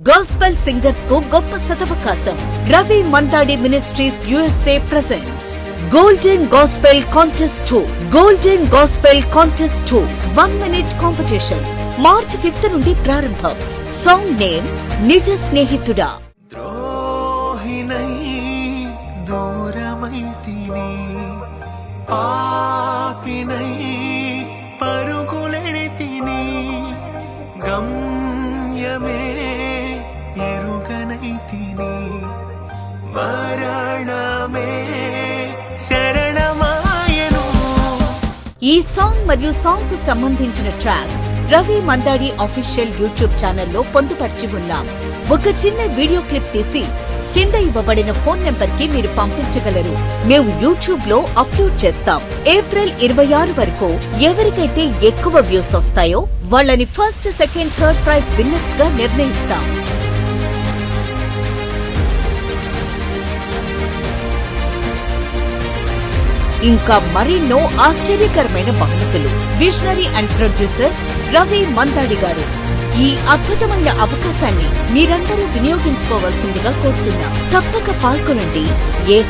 Gospel సింగర్స్కు గొప్ప సదవకాశం Ravi Mandadi ministries USA presents golden gospel contest two golden gospel contest two one minute competition March fifth నుండి ప్రారంభం। Song name నిజ స్నేహితుడా ద్రోహిణై దూరమైతిని పాపినై పరుగులెడితిని గమ్యమే ఈ సాంగ్ మరియు సాంగ్కు సంబంధించిన track Ravi Mandadi official YouTube ఛానల్లో పొందుపరిచి ఉన్నాం ఒక చిన్న వీడియో క్లిప్ తీసి కింద ఇవ్వబడిన ఫోన్ నెంబర్కి మీరు పంపించగలరు. మేము యూట్యూబ్లో అప్లోడ్ చేస్తాం. ఏప్రిల్ ఇరవై ఆరు వరకు ఎవరికైతే ఎక్కువ వ్యూస్ వస్తాయో వాళ్ళని ఫస్ట్ సెకండ్ థర్డ్ ప్రైజ్ విన్నర్స్గా నిర్ణయిస్తాం. ఇంకా మరెన్నో ఆశ్చర్యకరమైన బహుమతులు. Visionary and producer Ravi Mandadi garu. ఈ అద్భుతమైన అవకాశాన్ని మీరందరూ వినియోగించుకోవాల్సిందిగా కోరుతున్నా. తప్పక పాల్గొనండి. ఏ